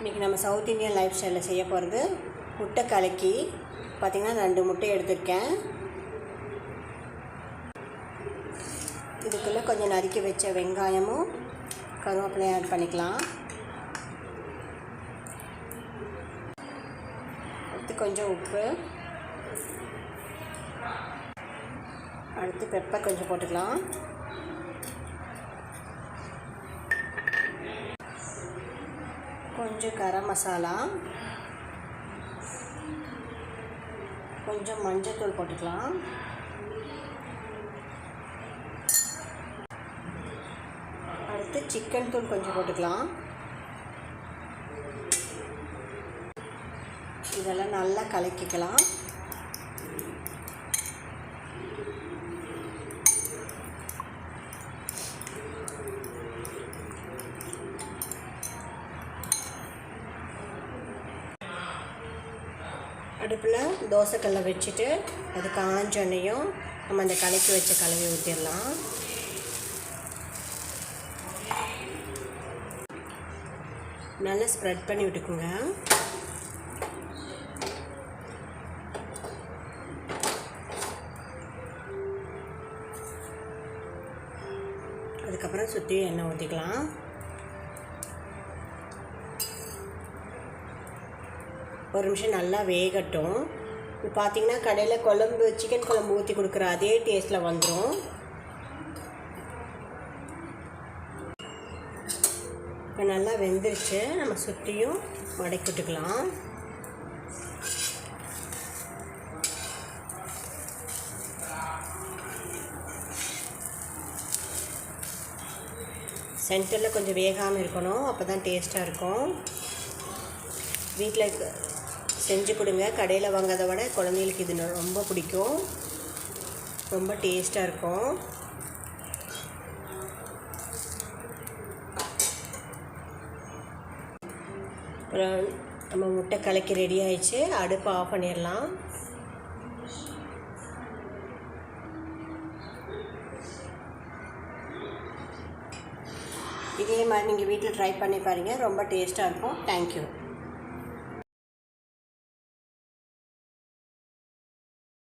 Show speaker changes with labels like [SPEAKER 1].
[SPEAKER 1] இன்றைக்கி நம்ம south Indian life ஸ்டைலில் செய்ய போகிறது முட்டை கலக்கி. பார்த்திங்கன்னா ரெண்டு முட்டை எடுத்திருக்கேன். இதுக்குள்ளே கொஞ்சம் நறுக்கி வச்ச வெங்காயமும் கருவேப்பிலையும் ஆட் பண்ணிக்கலாம். அடுத்து கொஞ்சம் உப்பு. அடுத்து பெப்பர் கொஞ்சம் போட்டுக்கலாம். கொஞ்சம் கரம் மசாலா. கொஞ்சம் மஞ்சத்தூள் போட்டுக்கலாம். அடுத்து சிக்கன் தூள் கொஞ்சம் போட்டுக்கலாம். இதெல்லாம் நல்லா கலக்கிக்கலாம். அடுப்பில் தோசைக்கல்லை வச்சுட்டு அது காஞ்சோன்னையும் நம்ம அந்த கலக்கி வச்ச கலவி ஊற்றிடலாம் நல்லா ஸ்ப்ரெட் பண்ணி விட்டுக்குங்க. அதுக்கப்புறம் சுற்றி எண்ணெய் ஊற்றிக்கலாம் ஒரு நிமிஷம் நல்லா வேகட்டும். இப்போ பார்த்தீங்கன்னா கடையில் குழம்பு சிக்கன் குழம்பு ஊற்றி கொடுக்குற அதே டேஸ்ட்டில் வந்துடும் இப்போ நல்லா வெந்துருச்சு. நம்ம சுற்றியும் வடக்கி விட்டுக்கலாம் சென்டரில் கொஞ்சம் வேகாமல் இருக்கணும். அப்போ தான் டேஸ்ட்டாக இருக்கும். வீட்டில் செஞ்சு கொடுங்க. கடையில் வாங்கிறத விட குழந்தைகளுக்கு இது ரொம்ப பிடிக்கும். ரொம்ப டேஸ்ட்டாக இருக்கும். அப்புறம் நம்ம முட்டை கலக்கி ரெடி ஆயிடுச்சு. அடுப்பை ஆஃப் பண்ணிடலாம். இதே மாதிரி நீங்கள் வீட்டில் ட்ரை பண்ணி பாருங்கள் ரொம்ப டேஸ்ட்டாக இருக்கும். தேங்க்யூ